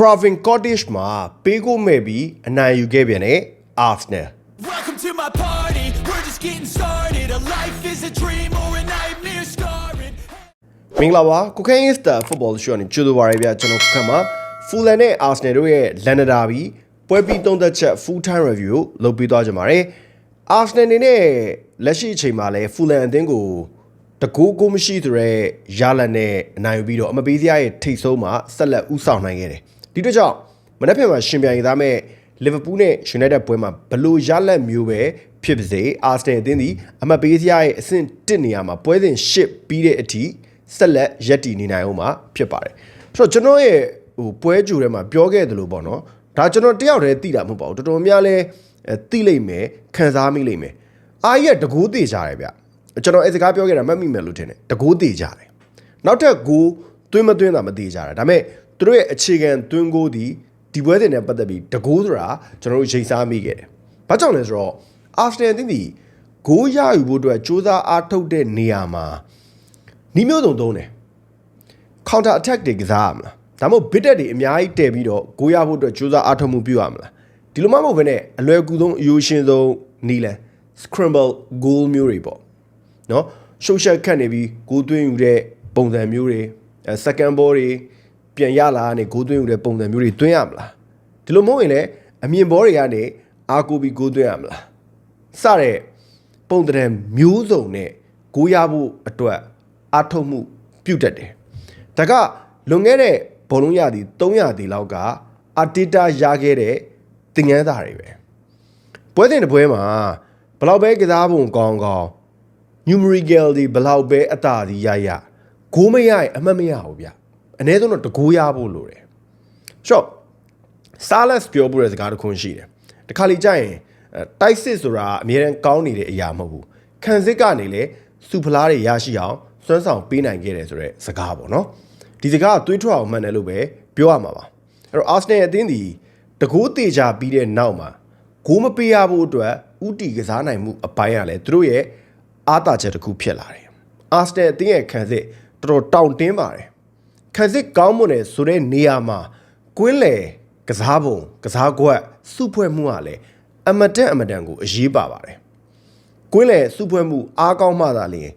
Craven Cottage မှာပေးကိုမဲ့ပြီးအနိုင်ယူခဲ့ပြန်တဲ့ Arsenal Welcome to my party. We're just getting started. A life is a dream or a nightmare scarring. မင်္ဂလာပါကိုခိုင်းစတာ football show နဲ့ကြိုဆိုပါရစေဗျကျွန်တော်ခက်မှာ Fulham နဲ့ Arsenal တို့ရဲ့လန်ဒတာဘီပွဲပြီးသုံးသက်ချက် full time review ကိုလုပ်ပြီးသွားကြပါမယ် Arsenal အနေနဲ့လက်ရှိအချိန်မှာလဲ Fulham အသင်းကိုတကူကိုမရှိဆိုရဲရလန်နဲ့အနိုင်ယူပြီးတော့အမပေးစရာရဲ့ထိတ်ဆုံးမှာဆက်လက်ဥဆောင်နိုင်ခဲ့တယ် ဒီတို့ကြောင့်မနေ့ဖက်မှာရှင်ပြိုင်ရသားမဲ့ Liverpool နဲ့ United ပွဲမှာဘလို့ရလက်မျိုးပဲဖြစ်ပါစေ Arsenal အသင်းဒီအမပေးစရာရဲ့အဆင့်1နေရာမှာပွဲစဉ်8ပြီးတဲ့အထိဆက်လက်ရက်တည်နေနိုင်အောင်မှာဖြစ်ပါတယ်ဆိုတော့ကျွန်တော်ရဲ့ဟိုပွဲကြိုထဲမှာပြောခဲ့သလိုပေါ့နော်ဒါကျွန်တော်တယောက်တည်းသိတာမဟုတ်ပါဘူးတော်တော်များလဲအဲသိလိမ့်မယ်ခံစားမိလိမ့်မယ်အာကြီးကတကူးသေးကြတယ်ဗျကျွန်တော်အဲစကားပြောခဲ့တာမှတ်မိမယ်လို့ထင်တယ်တကူးသေးကြတယ်နောက်ထပ်ကိုသွင်းမသွင်းတာမသေးကြတာဒါပေမဲ့ သူတို့ရဲ့အခြေခံသွင်းကိုဒီဒီပွဲတင်နဲ့ပတ်သက်ပြီးတကူးဆိုတာကျွန်တော်တို့ချိန်စားမိခဲ့တယ်ဘာကြောင့်လဲဆိုတော့အာဖတန်တင်းဒီဂိုးရယူဖို့အတွက်စူးစမ်းအားထုတ်တဲ့နေရာမှာနီးမျိုးစုံသုံးတယ် counter attack တွေကစားရမလားဒါမှမဟုတ် bit တွေအများကြီးတည်ပြီးတော့ဂိုးရဖို့အတွက်ကြိုးစားအားထုတ်မှုပြုရမလားဒီလိုမှမဟုတ်ဘဲနဲ့အလွယ်ကူဆုံးအယူရှင်ဆုံးနီးလဲ scramble goal မျိုးတွေပေါ့နော် social ခတ်နေပြီးဂိုးသွင်းယူတဲ့ပုံစံမျိုးတွေအဲ second ball တွေ ပြန်ရလာကနေဂိုးသွင်းယူတဲ့ပုံစံမျိုးတွေသွင်းရမလားဒီလိုမဟုတ်ရင်လည်းအမြင်ဘောတွေကနေအာကိုပြီးဂိုးသွင်းရမလားစတဲ့ပုံသဏ္ဍာန်မျိုးစုံနဲ့ဂိုးရဖို့အတွက်အားထုတ်မှုပြုတ်တတ်တယ်ဒါကလွန်ခဲ့တဲ့ဘောလုံးရသည်300တီလောက်ကအာတီတာရခဲ့တဲ့သင်ငန်းသားတွေပဲပွဲစဉ်တစ်ပွဲမှာဘလောက်ပဲကစားပုံကောင်းကောင်း numerical ဒီဘလောက်ပဲအတာဒီရရဂိုးမရရင်အမှတ်မရဘူးဗျ အနည်းဆုံးတော့တကိုးရဖို့လိုတယ်ရှော့ Salas ပြောဖို့တဲ့စကားတစ်ခုရှိတယ်တခါလေကြာရင်အဲတိုက်စစ်ဆိုတာအများရန်ကောင်းနေတဲ့အရာမဟုတ်ဘူးခံစစ်ကနေလေစူဖလားတွေရရှိအောင်စွမ်းဆောင်ပေးနိုင်ခဲ့တယ်ဆိုတော့စကားပေါ့နော်ဒီစကားကသွေးထွက်အောင်မှန်တယ်လို့ပဲပြောရမှာပါအဲ့တော့ Arsenal အသင်းဒီတကိုးတေချာပြီးတဲ့နောက်မှာဂိုးမပေးရဖို့အတွက်ဥတီကစားနိုင်မှုအပိုင်းရလဲသူတို့ရဲ့အားသာချက်တစ်ခုဖြစ်လာတယ်အာစနယ်အသင်းရဲ့ခံစစ်တော်တော်တောင့်တင်းပါတယ် ခံစစ်ကောင်းမွန်တယ်ဆိုတဲ့နေရာမှာကွင်းလေကစားပုံကစားကွက်စုဖွဲ့မှုကလည်းအမတန်အမတန်ကိုအရေးပါပါတယ်ကွင်းလေစုဖွဲ့မှုအားကောင်းမှသာလျှင်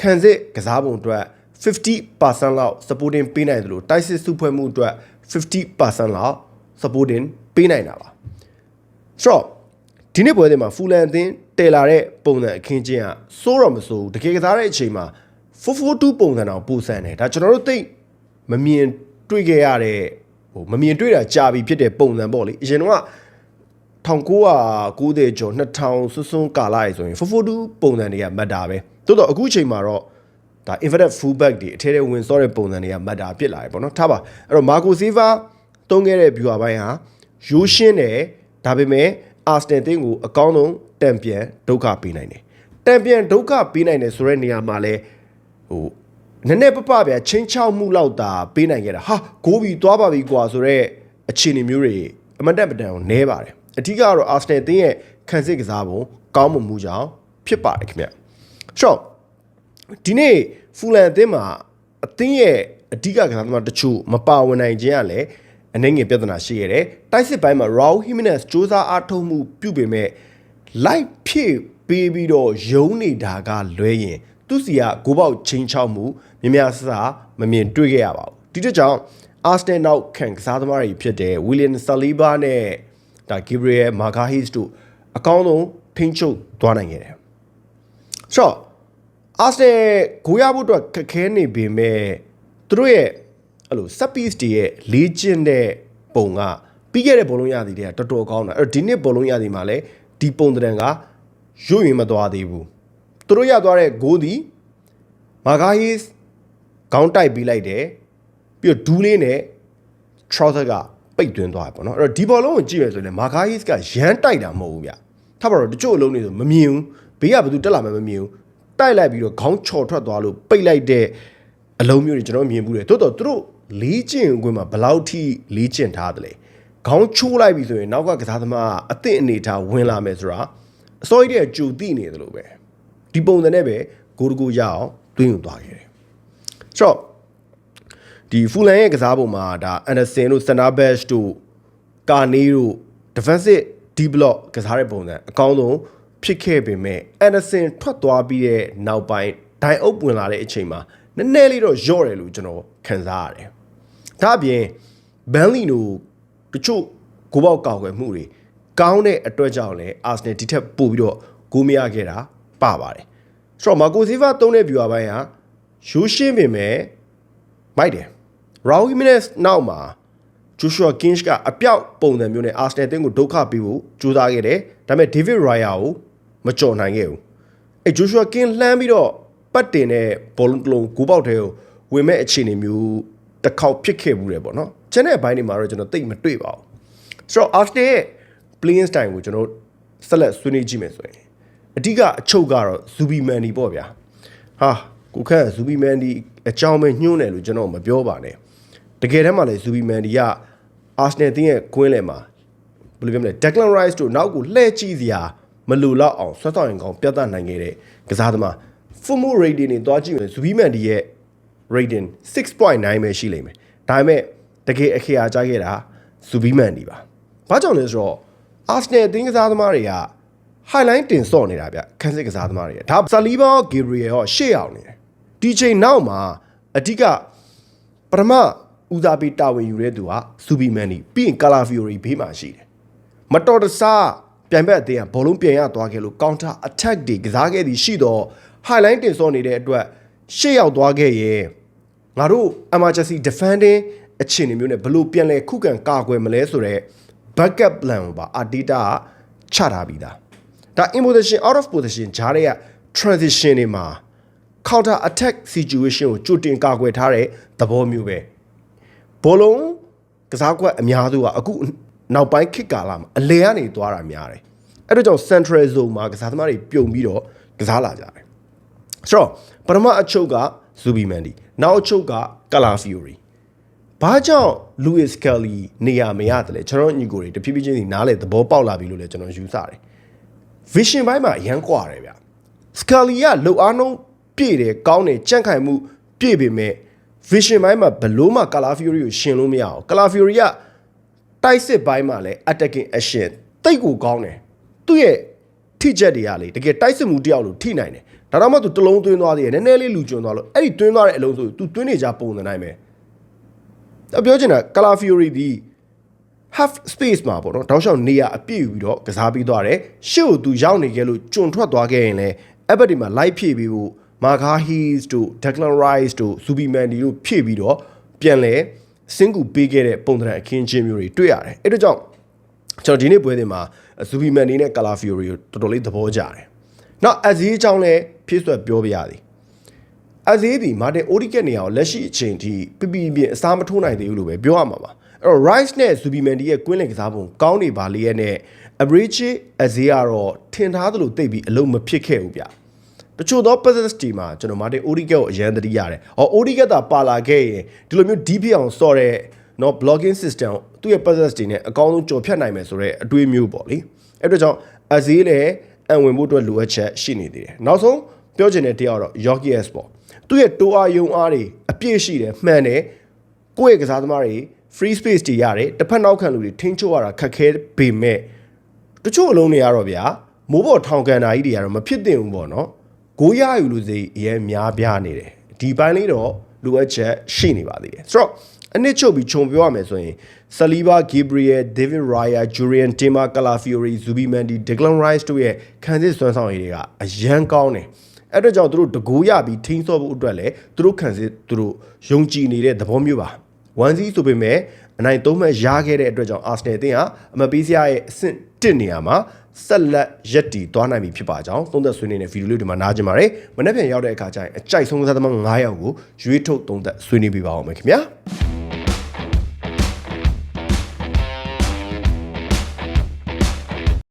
ခံစစ်ကစားပုံအတွက်50%လောက် supporting ပေးနိုင်တယ်လို့တိုက်စစ်စုဖွဲ့မှုအတွက်50%လောက် supporting ပေးနိုင်တာပါဆိုတော့ဒီနေ့ပွဲစဉ်မှာဖူလန်အသင်းတည်လာတဲ့ပုံစံအခင်းချင်းကစိုးတော့မစိုးဘူးတကယ်ကစားတဲ့အချိန်မှာ442ပုံစံတောင်ပိုဆန်တယ်ဒါကျွန်တော်တို့သိ မမြင်တွေ့ခဲ့ရတဲ့ဟိုမမြင်တွေ့တာကြာပြီဖြစ်တဲ့ပုံစံပေါ့လေအရင်တော့1990ကျော်2000စွန်းစွန်းကာလရေဆိုရင်442ပုံစံတွေကမတ်တာပဲတိုးတော့အခုအချိန်မှာတော့ဒါ inverted fullback တွေအထဲထဲဝင်စောတဲ့ပုံစံတွေကမတ်တာဖြစ်လာတယ်ပေါ့နော်ထားပါအဲ့တော့မာကိုစီဗာတုံးခဲ့တဲ့ viewer ဘိုင်းဟာရိုးရှင်းတယ်ဒါပေမဲ့အာစနယ်တင်းကိုအကောင်းဆုံးတံပြန်ဒုက္ခပေးနိုင်တယ်တံပြန်ဒုက္ခပေးနိုင်တယ်ဆိုတဲ့နေရာမှာလဲဟို နည်းနည်းပပဗျာချင်းချောက်မှုလောက်တာပေးနိုင်ခဲ့တာဟာဂိုးပြီးသွားပါပြီကွာဆိုတော့အခြေအနေမျိုးတွေအမတက်ပတန်ကိုနဲပါတယ်အထူးကတော့အာစနယ်တင်းရဲ့ခံစစ်ကစားပုံကောင်းမှုမှုကြောင့်ဖြစ်ပါတယ်ခင်ဗျရှော့ဒီနေ့ဖူလန်အသင်းမှာအသင်းရဲ့အဓိကကစားသမားတချို့မပါဝင်နိုင်ခြင်းကလည်းအနေငယ်ပြဿနာရှိရတယ်။တိုက်စစ်ပိုင်းမှာ Raul Jimenez စ조사အားထုတ်မှုပြုပေမဲ့ light ဖြစ်ပေးပြီးတော့ယုံနေတာကလွဲရင် သူစီကဂိုးပေါက်ချင်းချောက်မှုမြင်များဆဆမမြင်တွေ့ခဲ့ရပါဘူး။ဒီတကြောင် Arsenal နောက်ခံကစားသမားတွေဖြစ်တဲ့ William Saliba နဲ့ဒါ Gabriel Magalhaes တို့အကောင်းဆုံးထိန်းချုပ်သွားနိုင်ခဲ့တယ်။ဆိုတော့အာစနယ်ဂိုးရဖို့အတွက်ခက်ခဲနေပေမဲ့သူတို့ရဲ့အဲ့လို set piece တွေရဲ့လေ့ကျင့်တဲ့ပုံကပြီးခဲ့တဲ့ဘောလုံးရသည်တွေကတော်တော်ကောင်းတာအဲ့တော့ဒီနှစ်ဘောလုံးရသည်မှာလည်းဒီပုံတံကရွရင်မသွားသေးဘူး သူတို့ရသွားတဲ့ဂိုးသည်မာဂါဟီစ်ခေါင်းတိုက်ပြီးလိုက်တယ်ပြီးတော့ဒူးလေးနဲ့ trouser ကပိတ်သွင်းသွားတယ်ပေါ့နော်အဲ့တော့ဒီဘောလုံးကိုကြည့်ရဆိုရင်မာဂါဟစ်ကရမ်းတိုက်တာမဟုတ်ဘူးဗျထားပါတော့တချို့အလုံးတွေဆိုမမြင်ဘူးဘေးကဘယ်သူတက်လာမှမမြင်ဘူးတိုက်လိုက်ပြီးတော့ခေါင်းချော်ထွက်သွားလို့ပိတ်လိုက်တဲ့အလုံးမျိုးတွေကျွန်တော်မြင်ဘူးတယ်တိုးတော့သူတို့လေးကျင်ခွင့်မှာဘယ်လောက်ထိလေးကျင်ထားတယ်လဲခေါင်းချိုးလိုက်ပြီဆိုရင်နောက်ကကစားသမားအသင့်အနေထားဝင်လာမယ်ဆိုတာအစိုးရရဲ့ကြိုတိနေတယ်လို့ပဲ ဒီပုံစံနဲ့ပဲဂိုးတကူရအောင်တွင်းယူသွားခဲ့တယ်ဆိုတော့ဒီဖူလန်ရဲ့ကစားပုံမှာဒါအန်ဒါဆင်တို့စန်နာဘက်စ်တို့ကာနီတို့ defensive D block ကစားတဲ့ပုံစံအကောင်းဆုံးဖြစ်ခဲ့ပေမဲ့အန်ဒါဆင်ထွက်သွားပြီးတဲ့နောက်ပိုင်းဒိုင်အုပ်ဝင်လာတဲ့အချိန်မှာနည်းနည်းလေးတော့ညော့တယ်လို့ကျွန်တော်ခံစားရတယ်။ဒါအပြင်ဘန်လီနိုတချို့ကိုပေါက်ကောက်ွယ်မှုတွေကောင်းတဲ့အတွက်ကြောင့်လည်းအာဆနယ်ဒီထက်ပိုပြီးတော့ဂိုးမရခဲ့တာ ပပါတယ်။ဆိုတော့မာကိုစီဗာသုံးတဲ့ viewer ဘိုင်းဟာရိုးရှင်းပေမဲ့မိုက်တယ်။ Raul Jimenez နောက်မှာ Joshua King ကအပြောက်ပုံစံမျိုးနဲ့ Arsenal အသင်းကိုဒုက္ခပေးဖို့ကြိုးစားခဲ့တယ်။ဒါပေမဲ့ David Raya ကိုမကြော်နိုင်ခဲ့ဘူး။အဲ Joshua King လှမ်းပြီးတော့ပတ်တင်တဲ့ဘောလုံးတစ်လုံးဂိုးပေါက်ထဲကိုဝင်မဲ့အခြေအနေမျိုးတစ်ခေါက်ဖြစ်ခဲ့ဘူးတယ်ပေါ့နော်။ကျန်တဲ့အပိုင်းတွေမှာတော့ကျွန်တော်သိပ်မတွေ့ပါဘူး။ဆိုတော့ Arsenal ရဲ့ playing style ကိုကျွန်တော်ဆက်လက်ဆွေးနွေးကြည့်မယ်ဆိုရင် အဓိကအချုပ်ကတော့ Zubi Mandi ပေါ့ဗျာ။ဟာကိုခန့် Zubi Mandi အကြောင်းပဲညှိုးတယ်လို့ကျွန်တော်မပြောပါနဲ့။တကယ်တမ်းမှလည်း Zubi Mandi က Arsenal တင်းရဲ့ကွင်းလယ်မှာဘယ်လိုပြောမလဲ Declan Rice တို့နောက်ကိုလှည့်ကြည့်စရာမလိုတော့အောင်ဆွတ်ဆောင်ရင်ကောင်းပြသနိုင်ခဲ့တဲ့ကစားသမား Fumo rating တွေတွားကြည့်ရင် Zubi Mandi ရဲ့ rating 6.9ပဲရှိလိမ့်မယ်။ဒါပေမဲ့တကယ်အခရာကြခဲ့တာ Zubi Mandi ပါ။ဘာကြောင့်လဲဆိုတော့ Arsenal အသင်းကစားသမားတွေက highlight တင်စော့နေတာဗျခန်းစစ်ကစားသမားတွေကဒါဆာလီဘာဂေဘရီယယ်ရောရှေ့အောင်နေတယ်ဒီချိန်နောက်မှာအဓိကပထမဦးစားပေးတာဝန်ယူတဲ့သူကစူဘီမန်နီပြီးရင်ကာလာဖီယိုရီဘေးမှာရှိတယ်မတော်တဆပြိုင်ဘက်အသင်းကဘောလုံးပြန်ရသွားခဲ့လို့ counter attack တွေကစားခဲ့သည်ရှိတော့ highlight တင်စော့နေတဲ့အတွက်ရှေ့ရောက်သွားခဲ့ရဲ့ငါတို့ emergency defending အခြေအနေမျိုးနဲ့ဘယ်လို့ပြန်လဲခုခံကာကွယ်မလဲဆိုတော့ backup plan ကိုပါ Arteta ကချထားပြီးသား ဒါ in position out of position ဂျားတွေက transition တွေမှာ counter attack situation ကိုကြိုတင်ကာကွယ်ထားတဲ့သဘောမျိုးပဲဘောလုံးကစားကွက်အများစုကအခုနောက်ပိုင်းခစ်ကာလာမှာအလဲကနေသွားတာများတယ်အဲ့တော့ကြောင့် central zone မှာကစားသမားတွေပြုံပြီးတော့ကစားလာကြတယ်ဆိုတော့ပထမအချုပ်က Zubi Mandi နောက်အချုပ်က Cala Fiori ဘာကြောင့် Louis Kelly နေရာမရတယ်လဲကျွန်တော်ညီကိုတွေတဖြည်းဖြည်းချင်းစီနားလေသဘောပေါက်လာပြီလို့လည်းကျွန်တော်ယူဆတယ် vision ဘိုင်းမှာအရန်ကွာတယ်ဗျ Scully ကလှုပ်အားနှုံးပြည့်တယ်ကောင်းတယ်ကြန့်ခိုင်မှုပြည့်ပေမဲ့ vision ဘိုင်းမှာဘလို့မှ Cala Fury ကိုရှင်လို့မရအောင် Cala Fury ကတိုက်စစ်ဘိုင်းမှာလည်း attacking action တိတ်ကိုကောင်းတယ်သူ့ရဲ့ထိချက်တွေကလေတကယ်တိုက်စစ်မှုတယောက်လို့ထိနိုင်တယ်ဒါတော့မှသူတလုံးသွင်းသွားသေးတယ်နည်းနည်းလေးလူကျွန်းသွားလို့အဲ့ဒီသွင်းသွားတဲ့အလုံးဆိုသူသွင်းနေကြပုံစံတိုင်းပဲအပြောချင်တာ Cala Fury ဒီ half space မှာပေါ့နော်တောက်လျှောက်နေရအပြည့်ယူပြီးတော့ကစားပြီးသွားတယ်ရှေ့ကိုသူရောက်နေခဲ့လို့ကျွံထွက်သွားခဲ့ရင်လည်းအဲ့ဘက်ဒီမှာ light ဖြည့်ပြီးဖို့ Marga Hees တို့ Declan Rice တို့ Zubi Mandi တို့ဖြည့်ပြီးတော့ပြန်လဲစင်ကူပေးခဲ့တဲ့ပုံသဏ္ဍာန်အခင်းချင်းမျိုးတွေတွေ့ရတယ်အဲ့ဒါကြောင့်ကျွန်တော်ဒီနေ့ပွဲတင်မှာ Zubi Mandi နဲ့ Cala Fiori ကိုတော်တော်လေးသဘောကျတယ်နောက်အဇီးအကြောင်းလည်းဖြည့်ဆွက်ပြောပြရသည်အဇီးဒီမာတင်အိုဒီကက်နေရာကိုလက်ရှိအချိန်ထိပြပြပြအစားမထိုးနိုင်သေးဘူးလို့ပဲပြောရမှာပါ အဲ့တော့ Rice နဲ့ Zubimendi ရဲ့ကွင်းလင်ကစားပုံကောင်းနေပါလေရဲ့နဲ့ average အဇေးကတော့ထင်ထားသလိုတိတ်ပြီးအလုံးမဖြစ်ခဲ့ဘူးဗျတချို့သော passes တီမှာကျွန်တော်မာတင် Odiget ကိုအရန်တတိရတယ်။အော် Odiget တာပါလာခဲ့ရင်ဒီလိုမျိုး DP အောင်စော့တဲ့နော် blocking system သူ့ရဲ့ passes တီနဲ့အကောင်းဆုံးကြော်ဖြတ်နိုင်မယ်ဆိုတော့အတွေးမျိုးပေါ့လေ။အဲ့တော့ကြောင့်အဇေးလည်းအံဝင်ဖို့အတွက်လိုအပ်ချက်ရှိနေသေးတယ်။နောက်ဆုံးပြောချင်တဲ့တရားတော့ Yogi S ပေါ့။သူ့ရဲ့တိုးအားယုံအားတွေအပြည့်ရှိတယ်မှန်တယ်။ကိုယ့်ရဲ့ကစားသမားတွေ free space တွေရတယ်တစ်ဖက်နောက်ခံလူတွေထိန်းချုပ်ရတာခက်ခဲပေမဲ့တချို့အလုံးတွေကတော့ဗျာမိုးပေါ်ထောင်ကန်တာကြီးတွေကတော့မဖြစ်သင့်ဘူးပေါ့နော်ဂိုးရယူလူစိအရင်များပြားနေတယ်ဒီပိုင်းလေးတော့လိုအပ်ချက်ရှိနေပါသေးတယ်ဆိုတော့အနစ်ချုပ်ပြီးခြုံပြောရမယ်ဆိုရင်ဆလီဘာဂီဘရီယယ်ဒေးဗစ်ရာယာဂျူရီယန်တီမာကလာဖီယိုရီဇူဘီမန်ဒီဒက်ဂလန်ရိုက်စ်တို့ရဲ့ခံစစ်စွမ်းဆောင်ရည်တွေကအရန်ကောင်းတယ်အဲ့တော့ကြောင့်သူတို့တကူရပြီးထိန်းစော့ဖို့အတွက်လည်းသူတို့ခံစစ်သူတို့ယုံကြည်နေတဲ့သဘောမျိုးပါ 1စီဆိုပေမဲ့အနိုင်၃မှတ်ရခဲ့တဲ့အတွက်ကြောင့်အာဆနယ်အသင်းဟာအမပေးစရာရဲ့အဆင့်1နေရာမှာဆက်လက်ရက်တီသွားနိုင်ပြီဖြစ်ပါကြောင်းသုံးသက်ဆွေးနွေးနေတဲ့ဗီဒီယိုလေးဒီမှာနားကြပါရယ်မနေ့ပြန်ရောက်တဲ့အခါကျရင်အကြိုက်ဆုံးကစားသမား9ယောက်ကိုရွေးထုတ်သုံးသက်ဆွေးနွေးပြပါအောင်မယ်ခင်ဗျာ